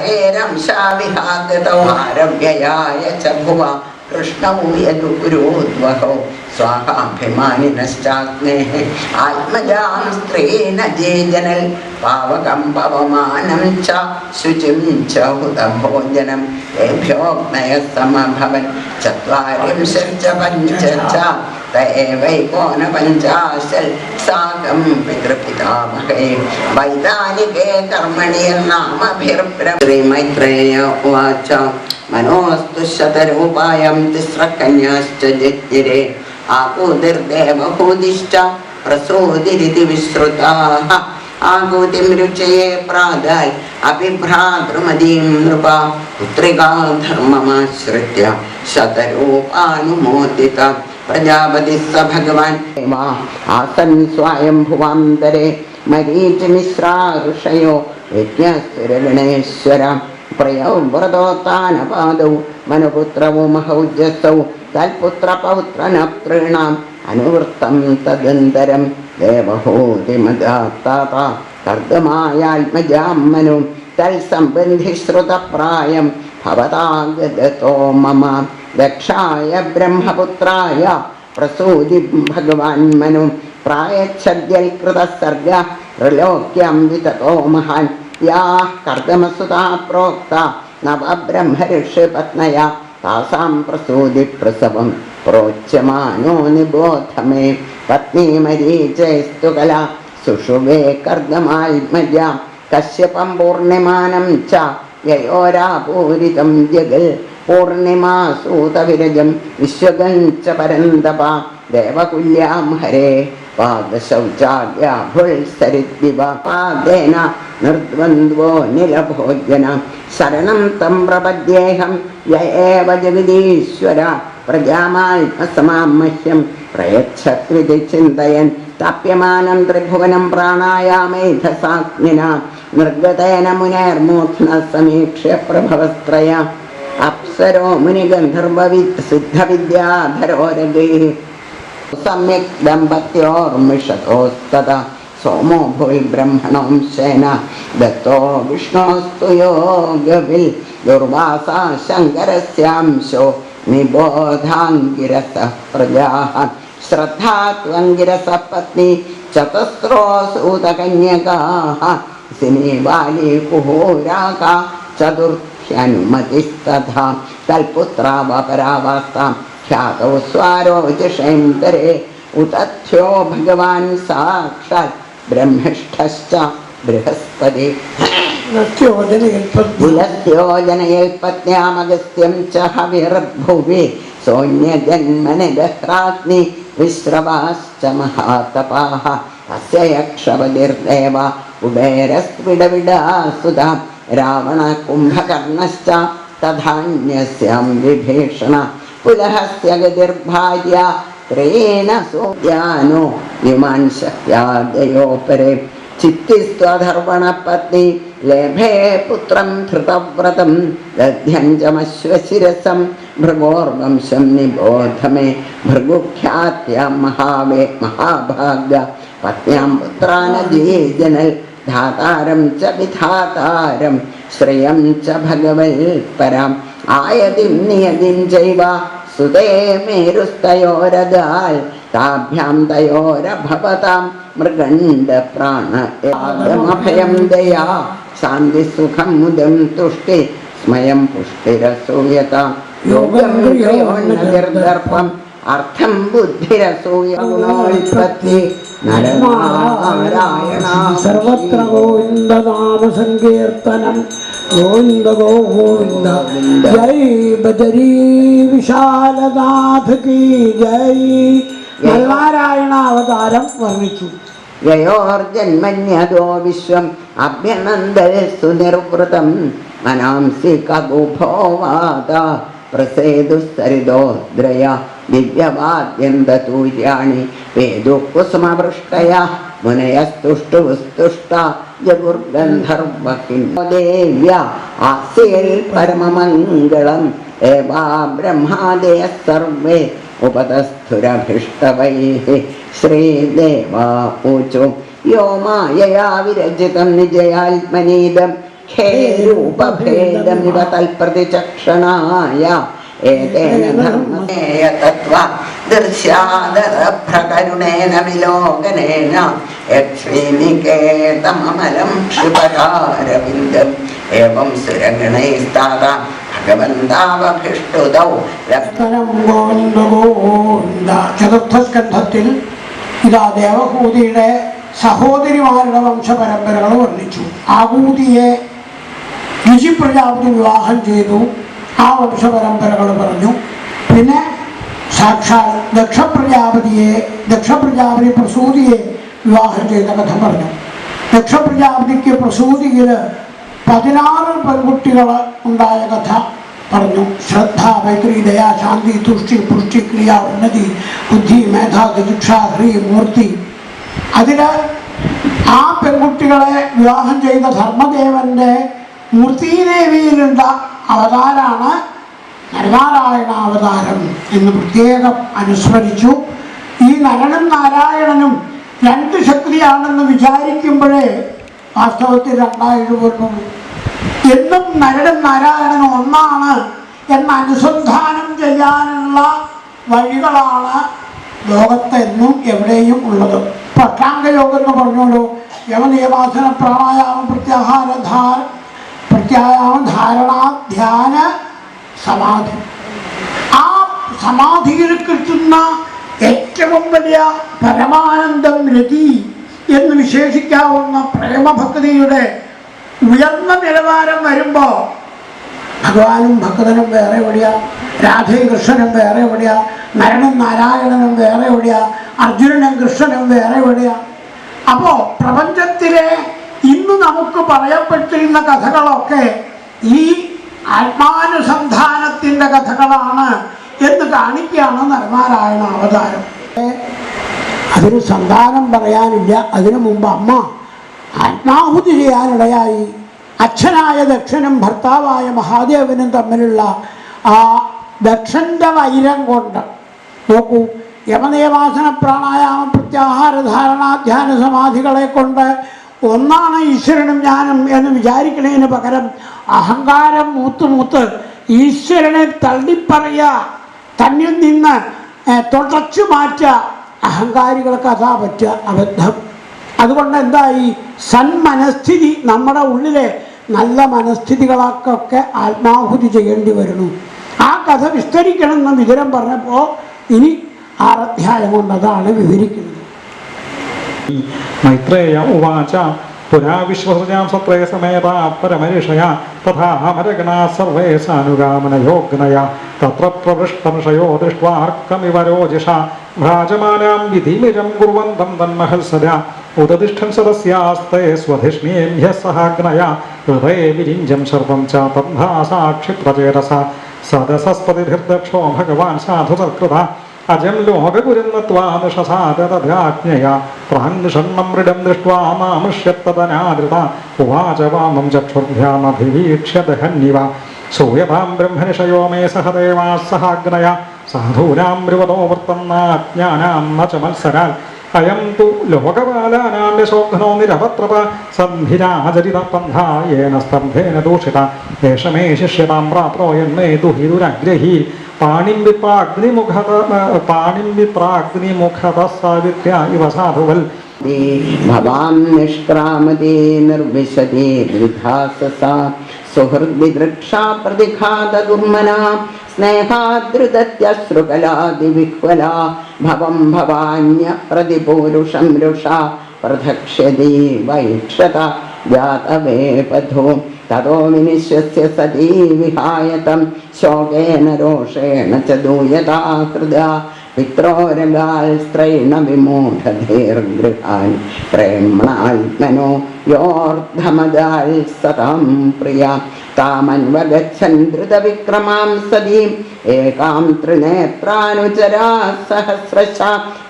ഹരേരംശാവിഹാഗതോ ആരവ്യയായ ച ഭുവ കൃഷ്ണമൂയലുരുദ്വഹോ സ്വാഹാഭിമാനിനശ്ചാഗ്നേः ആത്മജാം സ്ത്രീന ജീജനൽ പാവകം പവമാനം ച ശുചിം ച ഹുതഭോജനം ഏഭ്യോഗ്നയ സമഭവൻ ചത്വാരിംശശ്ച പഞ്ച തേവൈകോന പഞ്ചാശൽ സാകം പിതൃപിതാമഹേ വൈതാലികേ കർമ്മണി നാമഭിർമൈത്രേയ ഉവാച മനോസ്തു ശതരൂപായം തിസ്രകന്യാശ്ച ജജ്ഞിരേ ആകൂതിർദേവഭൂതിശ്ച പ്രസൂതിരിതി വിശ്രുതാഹ ആകൂതിം രുചയെ പ്രാതാൽ അഭിഭ്രാതൃമതീം നൃപ പുത്രികാ ധർമ്മമാശ്രിത്യ ശതരൂപാനുമോദിത പ്രജാപതി സ ഭഗവാൻ. ആസൻ സ്വായംഭുവാന്തരേ മരീച മിശ്രാഹൃഷയോ യജ്ഞസുരഗണേശ്വര പ്രയൗ വ്രതോത്താനപാദൗ മനുപുത്രവും ഹൗജസൗ തൽപുത്രപൗത്രനപ്രീണാം അനുവൃത്തം തദന്തരം ദേവഹൂതിമദാത്താത കർദ്ദമായാത്മജാമ്മനും തൽസംബന്ധി ശ്രുതപ്രായം ഭവതാഗതോ മമ. ദക്ഷായ ബ്രഹ്മപുത്രായ പ്രസൂതി ഭഗവാൻ മനു. പ്രായച്ഛദ്യൽ കൃതസർഗ ത്രിലോക്യം വിതതോ മഹാൻ. യാ കർദമസുതാ പ്രോക്ത നവബ്രഹ്മഋഷി പത്നയ. താസാം പ്രസൂതി പ്രസവം പ്രോച്യമാനോ നിബോധമേ. പത്നി മരീചയസ്തു കല. സുഷുവേ കർദമാത്മജ കശ്യപം പൂർണിമാനം ച. യയോരാപൂരിതം ജഗൽ പൂർണിമാസൂതവിരജം വിശ്വഗഞ്ച പരന്തപ ദേവകുല്യാം ഹരേ പാദശൗചാഗ്യാഭുൾസരിദ്വിവ പാദേന നിർദ്വന്ദ്വോ നിലഭോജന ശരണം തം പ്രപദ്യേഹം യേവ ജഗതീശ്വര പ്രജാമാത്മസമാം മഹ്യം പ്രയച്ഛത്വിതി ചിന്തയൻ താപ്യമാനം ത്രിഭുവനം പ്രാണായാമേധസാഗ്നിന നിർഗതേന മുനേർമൂർധന സമീക്ഷ്യ പ്രഭവസ്ത്രയ अप्सरो मुनिगन्धर्ववित् सिद्धविद्याधरो रगिः सम्यक् सोमो दत्तो विष्णोस्तु दुर्वासा प्रजाः श्रद्धा त्वङ्गिरसपत्नी चतस्रो सूतकन्यकाः बाली चतुर्थ तल्पुत्रा वपरावास्तां ख्यातौ स्वारोचिषेन्दरे उतथ्यो भगवान् साक्षात् ब्रह्मिष्ठश्च बृहस्पति। पुलस्योजनयल्पत्न्यामगस्त्यं च हविर्भुवि। विश्रवाश्च महातपाः। अस्य यक्षवदिर्देव कुबेरस्विडविडासुधा रावणकुम्भकर्णश्च तथान्यस्यां विभीषण पुलहस्य गतिर्भार्या त्रेण सोद्यानो विमान् शक्यादयोपरे चित्तिस्त्वधर्वणपत्नी लेभे पुत्रं धृतव्रतं दध्यञ्जमश्वशिरसं भृगोर्वंशं निबोध मे। भृगुख्यात्यां महावे महाभाग्य पत्न्यां पुत्रानजीजनल् ധാതാരം ച വിധാതാരം ശ്രേയം ച ഭഗവൽപരാം ആയതിം നിയതിം ചൈവ സുതേ മേരുസ്തയോരതാൽ താഭ്യാം തയോരഭവതാം. മൃഗണ്ട പ്രാണമഭയം ദയാ ശാന്തി സുഖം മുദം തുഷ്ടി സ്മയം പുഷ്ടിരസൂയതാം. യോഗം നിർദർഭം അർത്ഥം ബുദ്ധിരസൂയ ഗുണോൽപത്തി സർവത്ര ഗോവിന്ദനാമ സങ്കീർത്തനം ഗോവിന്ദ ഗോവിന്ദ ജയ് ബജരീ വിശാലനാഥ് കി ജയ്. നാരായണ അവതാരം വർണിച്ചു. ജയോർജന്മന്യതോ വിശ്വം അഭ്യനന്ദൽ സുനിർവൃതം. മനാംസി കകുഭോവാത दिव्यवाद्यन्दतूर्याणि वेदोक्कुसमवृष्टया मुनयस्तुष्टुस्तुष्टा जगुर्गन्धर्वकिं देव्या आसील् एवा ब्रह्मादयः सर्वे उपतस्थुरभिष्टवैः श्रीदेवा ऊचो यो मायया विरचितं निजयात्मनीदं हे रूपभेदमिव തത്വ ദൃശ്യാദരഭ്രകരുണേന വിലോകനേന യക്ഷീനികേതമമലം ക്ഷിപകാരവിന്ദം ഏവം സുരഗണൈസ്താത ഭഗവന്താവഭിഷ്ടുതൗ തരം ഗോവിന്ദ ഗോവിന്ദ ചതുർത്ഥ സ്കന്ധത്തിൽ ഇതാ ദേവഭൂതിയുടെ സഹോദരിമാരുടെ വംശപരമ്പരകൾ വർണിച്ചു. ആഭൂതിയെ രുചി പ്രജാപതി വിവാഹം ചെയ്തു. ആ വംശപരമ്പരകൾ പറഞ്ഞു. പിന്നെ സാക്ഷാൽ ദക്ഷപ്രജാപതിയെ ദക്ഷപ്രജാപതി പ്രസൂതിയെ വിവാഹം ചെയ്ത കഥ പറഞ്ഞു. ദക്ഷപ്രജാപതിക്ക് പ്രസൂതിയിൽ പതിനാറ് പെൺകുട്ടികൾ ഉണ്ടായ കഥ പറഞ്ഞു. ശ്രദ്ധ മൈത്രി ദയാ ശാന്തി തുഷ്ടി പുഷ്ടി ക്രിയ ഉന്നതി ബുദ്ധി മേധ ദുക്ഷ ഹ്രീ മൂർത്തി. അതിൽ ആ പെൺകുട്ടികളെ വിവാഹം ചെയ്ത ധർമ്മദേവന്റെ മൂർത്തിദേവിയിലുള്ള അവതാരാണ് നരനാരായണ അവതാരം എന്ന് പ്രത്യേകം അനുസ്മരിച്ചു. ഈ നരനും നാരായണനും രണ്ട് ശക്തിയാണെന്ന് വിചാരിക്കുമ്പോഴേ വാസ്തവത്തിൽ രണ്ടായിട്ട് വരുന്നു എന്നും നരനും നാരായണനും ഒന്നാണ് എന്ന അനുസന്ധാനം ചെയ്യാനുള്ള വഴികളാണ് ലോകത്തെന്നും എവിടെയും ഉള്ളത്. പട്ടാംഗ യോഗം എന്ന് പറഞ്ഞോളൂ യമനിയമാസന പ്രാണായാമം പ്രത്യാഹാര ധാര പ്രത്യായാമം ധാരണ ധ്യാന സമാധി. ആ സമാധിയിൽ കിട്ടുന്ന ഏറ്റവും വലിയ പരമാനന്ദം രതി എന്ന് വിശേഷിക്കാവുന്ന പ്രേമഭക്തിയുടെ ഉയർന്ന നിലവാരം വരുമ്പോൾ ഭഗവാനും ഭക്തനും വേറെ എവിടെയാ? രാധയും കൃഷ്ണനും വേറെ എവിടെയാ? നരനും നാരായണനും വേറെ എവിടെയാ? അർജുനനും കൃഷ്ണനും വേറെ എവിടെയാ? അപ്പോ പ്രപഞ്ചത്തിലെ നമുക്ക് പറയപ്പെട്ടിരുന്ന കഥകളൊക്കെ ഈ ആത്മാനുസന്ധാനത്തിന്റെ കഥകളാണ് എന്ന് കാണിക്കുകയാണ് നരനാരായണ അവതാരം. അതിന് സന്താനം പറയാനില്ല. അതിനു മുമ്പ് അമ്മ ആത്മാഹുതി ചെയ്യാനിടയായി. അച്ഛനായ ദക്ഷനും ഭർത്താവായ മഹാദേവനും തമ്മിലുള്ള ആ ദക്ഷന്റെ വൈരം കൊണ്ട് നോക്കൂ യമനേവാസന പ്രാണായാമ പ്രത്യാഹാര ധാരണ ധ്യാന സമാധികളെ കൊണ്ട് ഒന്നാണ് ഈശ്വരനും ഞാനും എന്ന് വിചാരിക്കുന്നതിന് പകരം അഹങ്കാരം മൂത്ത് മൂത്ത് ഈശ്വരനെ തള്ളിപ്പറയുക തന്നിൽ നിന്ന് തുടച്ചു മാറ്റുക അഹങ്കാരികൾക്ക് അതാ പറ്റുക അബദ്ധം. അതുകൊണ്ട് എന്തായി? സന്മനസ്ഥിതി നമ്മുടെ ഉള്ളിലെ നല്ല മനസ്ഥിതികളൊക്കെ ആത്മാഹുതി ചെയ്യേണ്ടി വരുന്നു. ആ കഥ വിസ്തരിക്കണമെന്ന് വിതുരം പറഞ്ഞപ്പോൾ ഇനി ആറധ്യായം കൊണ്ട് അതാണ് വിവരിക്കുന്നത്. मैत्रेय उवाच पुरा विश्वसृजां सत्रे समेता परमऋषया तथा अमरगणाः सर्वे सानुगामनयोग्नया तत्र प्रवृष्टमषयो दृष्ट्वा अर्कमिव रोजिषा भ्राजमानां विधिमिजं कुर्वन्तं तन्महर्षजा उदतिष्ठन् सदस्यास्ते स्वधिष्णेभ्यः सहाग्नया हृदये विरिञ्जं सर्वं च तद्भासा क्षिप्रचेतसा അജം ലോകപുരുന്നത്വാദശസാദതഥാജ്ഞയാ പ്രഹന്നിഷണ്ണം മൃഡം ദൃഷ്ട്വാ മാമൃഷ്യത്തതനാദൃത ഉവാച വാമം ചക്ഷുർഭ്യാമഭിവീക്ഷ്യ ദഹന്നിവ സൂയതാം ബ്രഹ്മനിഷയോ മേ സഹദേവാ സഹാഗ്നയ. സാധൂനാം രുവതോവർത്തന്നാജ്ഞാനാം ന ച മത്സരാൽ. അയം തു ലോകപാലാനാം യശോഘ്നോ നിരപത്രപ സന്ധിരാചരിത പന്ഥാ യേന സ്തംഭേന ദൂഷിത. ഏഷമേ ശിഷ്യതാം പ്രാപ്നോയന്മേ ദുഹിതുരഗ്രഹീ. പാണിംബിപ്പാ അഗ്നിമുഖത പാണിംബിപ്രാ അഗ്നിമുഖത സാവിത്യ വസാധുവൽ भवान् निष्क्रामते निर्विशते जातवेपथो തതോ വിനിശ്വസ്യ സതീ വിഹായതം ശോകേന രോഷേണ ച ദൂയതാ ഹൃദാ പിത്രോരഗാൽ സ്ത്രൈണ വിമൂഢധീർഗൃഹാൻ പ്രേമ്ണാത്മനോ യോർധമദാൽ സതാം പ്രിയ താമൻവഗച്ഛൻ ധൃതവിക്രമാം സതീം ഏകാം ത്രിനേത്രാനുചരാ സഹസ്രശ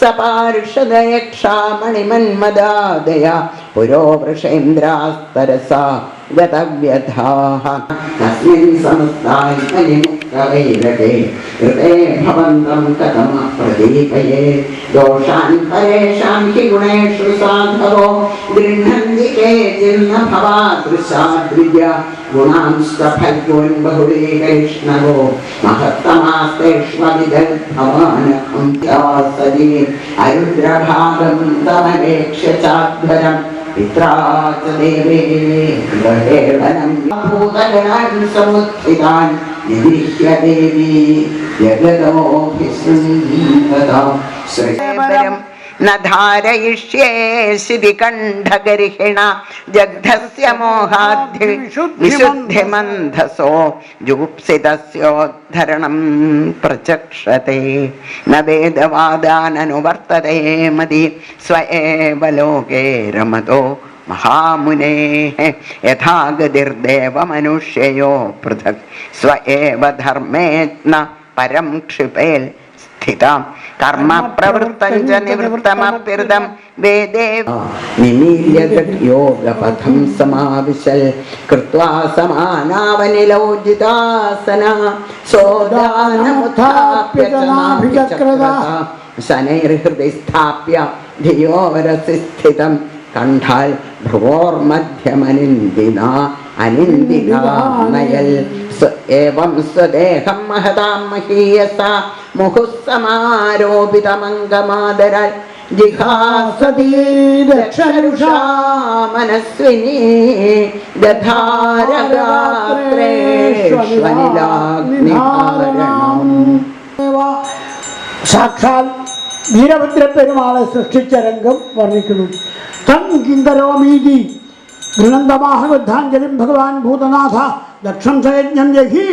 സപാർഷദയക്ഷാ മണിമന്മദാദയ പുരോ വൃഷേന്ദ്രാസ്തരസ गतव्यथाः तस्मिन् समस्तात्मनिमुक्तवैरके कृते भवन्तं कथमप्रदीपये दोषान् परेषां हि गुणेषु साधवो गृह्णन्ति केचिन्न भवादृशाद्विज गुणांस्तफल्गुन् बहुरीकैष्णवो महत्तमास्तेष्वभिधर्भवानहंसदि ऐन्द्रभागं तमवेक्ष चाध्वरम् पित्रा च देवे गहेवनं भूतगणान् समुत्थितान् निदिह्य देवी जगदोऽभिसृन्दतां श्रीवरम् न धारयिष्ये शिरिकण्ठगर्हिण जग्धस्य मोहाद्धि विशुद्धिमन्धसो। जुगुप्सितस्योद्धरणं प्रचक्षते। न वेदवादाननुवर्तते मदि स्व एव लोके रमतो महामुनेः। यथा गतिर्देवमनुष्ययो पृथक्। स्व एव धर्मेत्न परं क्षिपेल् അധിഷ്ഠിതം സ്ഥിതം കണ്ടാൽ ഭ്രുവോർമധ്യമനിന്ദിന അനിന്ദിതാനയൽ कण्ठाल् भ्रुवोर्मध्यमनिन्दिना अनिन्दिकानयल् स एवं स्वदेहं महतां महीयसा मुहुः समारोपितमङ्गमादराल् जिहासती दक्षरुषा मनस्विनी ദധാരഗാത്രേഷ്വനിലാഗ്നിഹാരണം സാക്ഷാൽ വീരഭദ്ര പെരുമാളെ സൃഷ്ടിച്ച രംഗം വർണ്ണിക്കുന്നു തൻ കിങ്കരോമീതി गृणंदवाह भगवान् भूतनाथ दक्षम स यज्ञम जही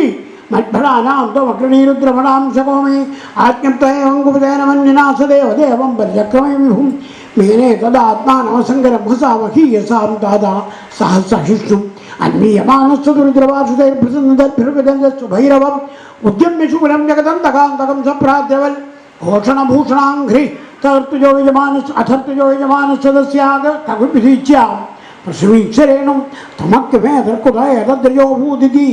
मठभराणां तो वक्रनीरुद्रमणां शकोमि आज्ञप्तयवङ्कुपतेन मञ्जना सदेव देवं परिचक्रमे विभुं। मेने तदात्मानमसङ्गरभसामहीयसां दादा सहस्रशिष्णु अन्मीयमानस्तु दुर्द्रवासुतैर्प्रसन्नतर्भिर्विदञ्जस्तु भैरवम्। उद्यम्यशुकुलं जगदन्तकान्तकं घोषण भूषणाघ्रि तर्तुजो यजमान अथर्तुजो यजमान यजमानस्तदस्याग कविभिरीच्याम् പ്രസവീക്ഷരേണു തമക്യമേ തർക്കുതേതദ്രയോ ഭൂതിഥി.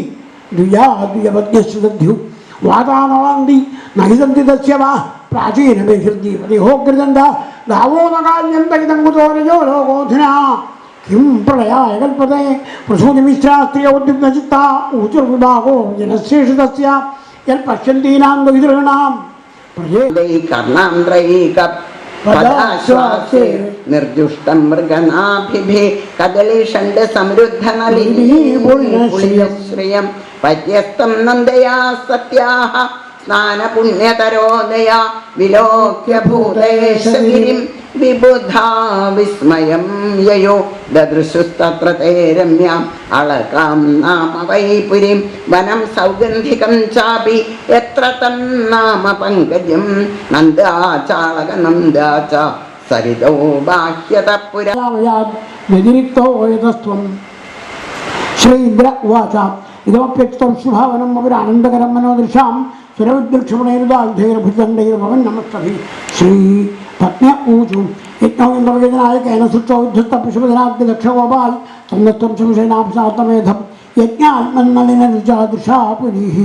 ദ്വിജാദ്വിജപത്ന്യസ്യദ്ധ്യു വാതാനവാന്തി നഹിതന്തി തസ്യ വാ പ്രാചീനമേ ഹൃദി പ്രതിഹോകൃതന്ത ദാവോ നകാല്യന്തകിതങ്കുതോരജോ ലോകോധിനാ. കിം പ്രളയായ കൽപ്പതേ പ്രസൂതിമിശ്രാസ്ത്രിയോദ്യുഗ്നചിത്ത ഊചുർവിഭാഗോ ജനശേഷിതസ്യ. യൽ പശ്യന്തീനാം വിതൃണാം പ്രജേ കർണാന്ത്രൈക പദാശ്വാസേ. നിർജുഷ്ടം മൃഗനാഭിഭി. കദളിഷണ്ട് സമൃദ്ധ നളിനീശ്രിയം പര്യസ്തം നന്ദയാ സത്യാഹ. സ്നാനപുണ്യതരോദയാ വിലോക്യ ഭൂതേശഗിരിം വിബുധാ വിസ്മയം യയോ ദദൃശുസ്തത്ര തേ രമ്യാം അളകാം നാമ വൈപുരിം വനം സൗഗന്ധികം ചാപി എത്ര തന്നാമ പങ്കജം നന്ദാചാളക നന്ദാച സരിതോ ബാഹ്യത പുര രാമയാദ് വ്യതിരിക്തോ യതസ്ത്വം ശ്രീന്ദ്ര ഉവാച. ഇതമപ്യക്തം ശുഭാവനം അവരാനന്ദകരം മനോദൃശാം. சிரவித்ருட்சமுனைர்வாக்தைர்புஜண்டைர்பவன் நமஸ்தபி ஸ்ரீ பத்மிய ஊஜும் यज्ञोन्द्रविजनायकेन शुचौद्धस्तपिशुभजनाग्निदक्षगोपाल् सन्नस्तं शंशेनाभिशातमेधं यज्ञात्मन्नलिनरुचादृशा पुरीः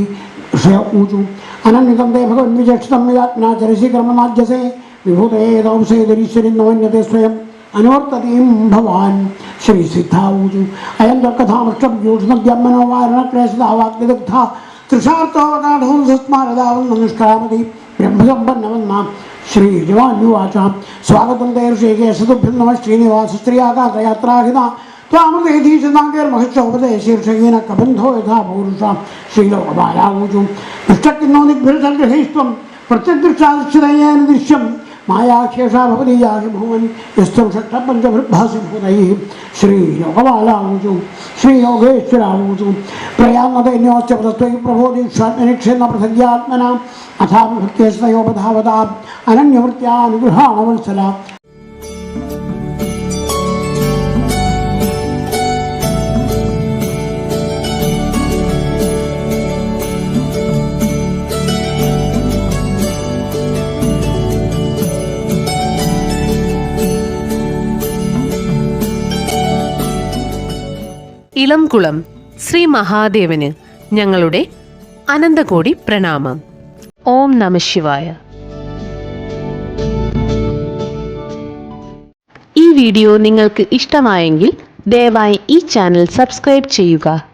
श्रय ऊचु अनन्यतं ते भगवन्विचक्षितं यदात्मनाचरसि कर्मनाद्यसे विभूते दंसेदरीश्वरीं नमन्यते स्वयं अनुवर्ततीं भवान् श्रीसिद्धा ऊचु अयं तत्कथामष्टं योषणद्यं मनोवारणक्लेशदावाग्निदग्धा അയം ത്വക്കഥാമഷ്ടൂഷ്മദ്യമനോവാരണക്ലേശതാവാഗ്നിദഗ്ധ തൃഷാർത്ഥോവകാഠോംസസ്മാരതാവം നിഷ്കാമതി ബ്രഹ്മസമ്പന്നമെന്നാം ശ്രീ യുവാനുവാച സ്വാഗതം തേ ഋഷികേശതുഭ്യം നമ ശ്രീനിവാസ സ്ത്രീയാകാത്രയാത്രാഹിത ത്വാമൃതേധീശതാങ്കേർമഹിഷോപദേശീർഷകീന കബന്ധോ യഥാ പൗരുഷ ശ്രീലോകമായാവൂചു ദൃഷ്ടക്കിന്നോ നിഗ്രഹസംഗ്രഹീഷ്വം പ്രത്യദൃഷ്ടാദൃശ്യതയേന ദൃശ്യം മായാഖേഷാ ഭവതി യാഹി ഭുവൻ യസ്തം ഷട്ടപഞ്ചഭൃഭാസി ശ്രീയോഗമാലാവൂചു ശ്രീയോഗേശ്വരാവൂചു പ്രയാന്നതന്യോശ്ച പ്രതത്വൈ പ്രബോധിഷ്വാത്മനിക്ഷേന്ന പൃഥഗ്യാത്മന അഥാഭക്തയോപധാവതാ അനന്യവൃത്യാനുഗൃഹാണവത്സല ഇളംകുളം ശ്രീ മഹാദേവന് ഞങ്ങളുടെ അനന്തകോടി പ്രണാമം. ഓം നമ ശിവായ. ഈ വീഡിയോ നിങ്ങൾക്ക് ഇഷ്ടമായെങ്കിൽ ദയവായി ഈ ചാനൽ സബ്സ്ക്രൈബ് ചെയ്യുക.